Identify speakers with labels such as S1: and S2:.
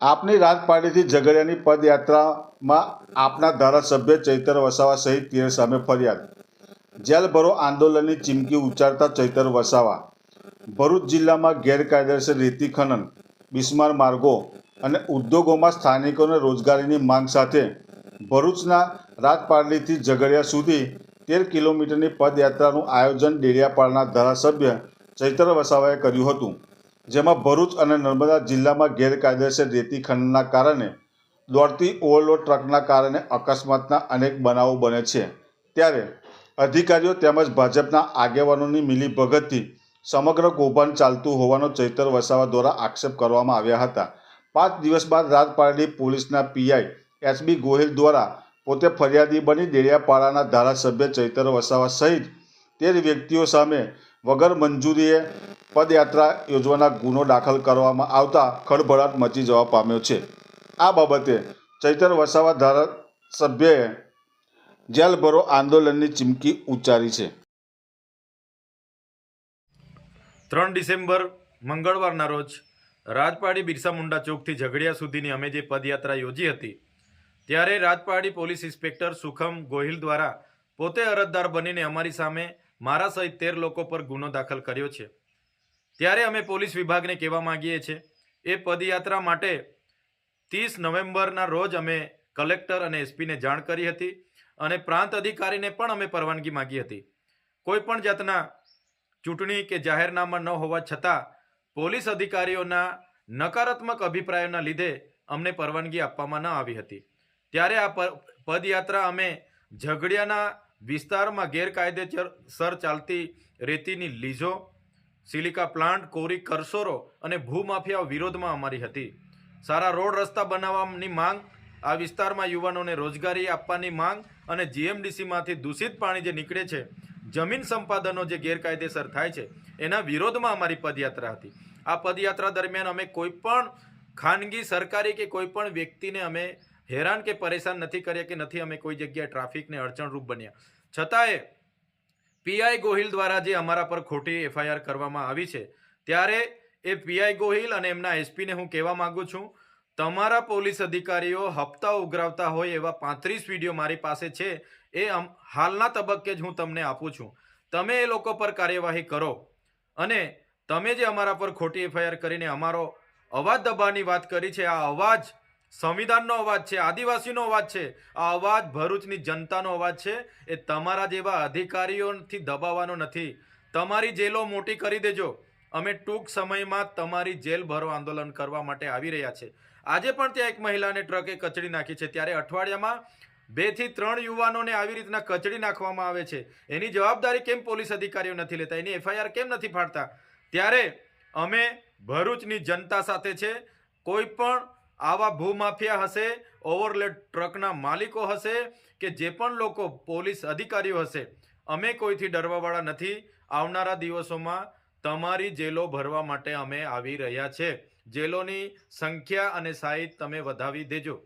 S1: આપની રાજપાટીથી ઝઘડિયાની પદયાત્રામાં આપના ધારાસભ્ય ચૈતર વસાવા સહિત તેર સામે ફરિયાદ. જેલ ભરો આંદોલનની ચીમકી ઉચ્ચારતા ચૈતર વસાવા, ભરૂચ જિલ્લામાં ગેરકાયદેસર રેતી ખનન, બિસ્માર માર્ગો અને ઉદ્યોગોમાં સ્થાનિકોને રોજગારીની માંગ સાથે ભરૂચના રાજપારડીથી ઝઘડિયા સુધી તેર કિલોમીટરની પદયાત્રાનું આયોજન ડેડિયાપાળના ધારાસભ્ય ચૈતર વસાવાએ કર્યું હતું. જેમાં ભરૂચ અને નર્મદા જિલ્લામાં ગેરકાયદેસર રેતી ખંડના કારણે દોડતી ઓવરલોડ ટ્રકના કારણે અકસ્માતના અનેક બનાવો બને છે. ત્યારે અધિકારીઓ તેમજ ભાજપના આગેવાનોની મિલીભગતથી સમગ્ર કૌભાંડ ચાલતું હોવાનો ચૈતર વસાવા દ્વારા આક્ષેપ કરવામાં આવ્યા હતા. પાંચ દિવસ બાદ રાજપારડી પોલીસના પીઆઈ એસબી ગોહિલ દ્વારા પોતે ફરિયાદી બની ડેડિયાપાડાના ધારાસભ્ય ચૈતર વસાવા સહિત તેર વ્યક્તિઓ સામે વગર મંજૂરીએ પદયાત્રા યોજવાના ગુનો દાખલ કરવામાં આવતા ખળભળાટ મચી જવા પામ્યો છે. આ બાબતે ચૈતર વસાવા ધારાસભ્યએ જેલભરો આંદોલનની ચીમકી ઉચ્ચારી છે.
S2: ત્રણ ડિસેમ્બર, મંગળવારના રોજ રાજપાડી બિરસા મુંડા ચોકથી ઝઘડિયા સુધીની અમે જે પદયાત્રા યોજી હતી, ત્યારે રાજપાડી પોલીસ ઇન્સ્પેક્ટર સુખમ ગોહિલ દ્વારા પોતે અરજદાર બનીને અમારી સામે મારા સહિત તેર લોકો પર ગુનો દાખલ કર્યો છે. ત્યારે અમે પોલીસ વિભાગને કહેવા માંગીએ છીએ, એ પદયાત્રા માટે ત્રીસ નવેમ્બરના રોજ અમે કલેક્ટર અને એસપીને જાણ કરી હતી અને પ્રાંત અધિકારીને પણ અમે પરવાનગી માંગી હતી. કોઈ પણ જાતના ચૂંટણી કે જાહેરનામા ન હોવા છતાં પોલીસ અધિકારીઓના નકારાત્મક અભિપ્રાયોના લીધે અમને પરવાનગી આપવામાં ન આવી હતી. ત્યારે આ પદયાત્રા અમે ઝઘડિયાના વિસ્તારમાં ગેરકાયદેસર ચાલતી રેતીની લીઝો, સિલિકા પ્લાન્ટ, કોરી કરસોરો અને ભૂમાફિયાઓ વિરોધમાં અમારી હતી. સારા રોડ રસ્તા બનાવવાની માંગ, આ વિસ્તારમાં યુવાનોને રોજગારી આપવાની માંગ અને જીએમડીસીમાંથી દૂષિત પાણી જે નીકળે છે, જમીન સંપાદનો જે ગેરકાયદેસર થાય છે, એના વિરોધમાં અમારી પદયાત્રા હતી. આ પદયાત્રા દરમિયાન અમે કોઈ પણ ખાનગી, સરકારી કે કોઈ પણ વ્યક્તિને અમે હેરાન કે પરેશાન નથી કર્યા કે નથી અમે કોઈ જગ્યાએ ટ્રાફિકને અડચણરૂપ બન્યા. છતાંય પીઆઈ ગોહિલ દ્વારા જે અમારા પર ખોટી એફઆઈઆર કરવામાં આવી છે, ત્યારે એ પીઆઈ ગોહિલ અને એમના એસપીને હું કહેવા માગું છું, તમારા પોલીસ અધિકારીઓ હપ્તા ઉઘરાવતા હોય એવા પાંત્રીસ વીડિયો મારી પાસે છે, એ હાલના તબક્કે જ હું તમને આપું છું. તમે એ લોકો પર કાર્યવાહી કરો અને તમે જે અમારા પર ખોટી એફઆઈઆર કરીને અમારો અવાજ દબાવવાની વાત કરી છે, આ અવાજ સંવિધાનનો અવાજ છે, આદિવાસીનો અવાજ છે. આ અવાજ ભરૂચની જનતાનો અવાજ છે. એ તમારા જેવા અધિકારીઓથી દબાવવાનો નથી. તમારી જેલો મોટી કરી દેજો. અમે ટૂંક સમયમાં તમારી જેલ ભરો આંદોલન કરવા માટે આવી રહ્યા છે. આજે પણ ત્યાં એક મહિલાને ટ્રકે કચડી નાખી છે. ત્યારે અઠવાડિયામાં બેથી ત્રણ યુવાનોને આવી રીતના કચડી નાખવામાં આવે છે. એની જવાબદારી કેમ પોલીસ અધિકારીઓ નથી લેતા? એની એફઆઈઆર કેમ નથી ફાડતા? ત્યારે અમે ભરૂચની જનતા સાથે છે. કોઈ પણ આવા ભૂમાફિયા હશે ઓવરલેડ ટ્રકના માલિકો હશે કે જે પણ લોકો પોલીસ અધિકારીઓ હશે, અમે કોઈથી ડરવાવાળા નથી. આવનારા દિવસોમાં તમારી જેલો ભરવા માટે અમે આવી રહ્યા છે. જેલોની સંખ્યા અને સાઈઝ તમે વધાવી દેજો.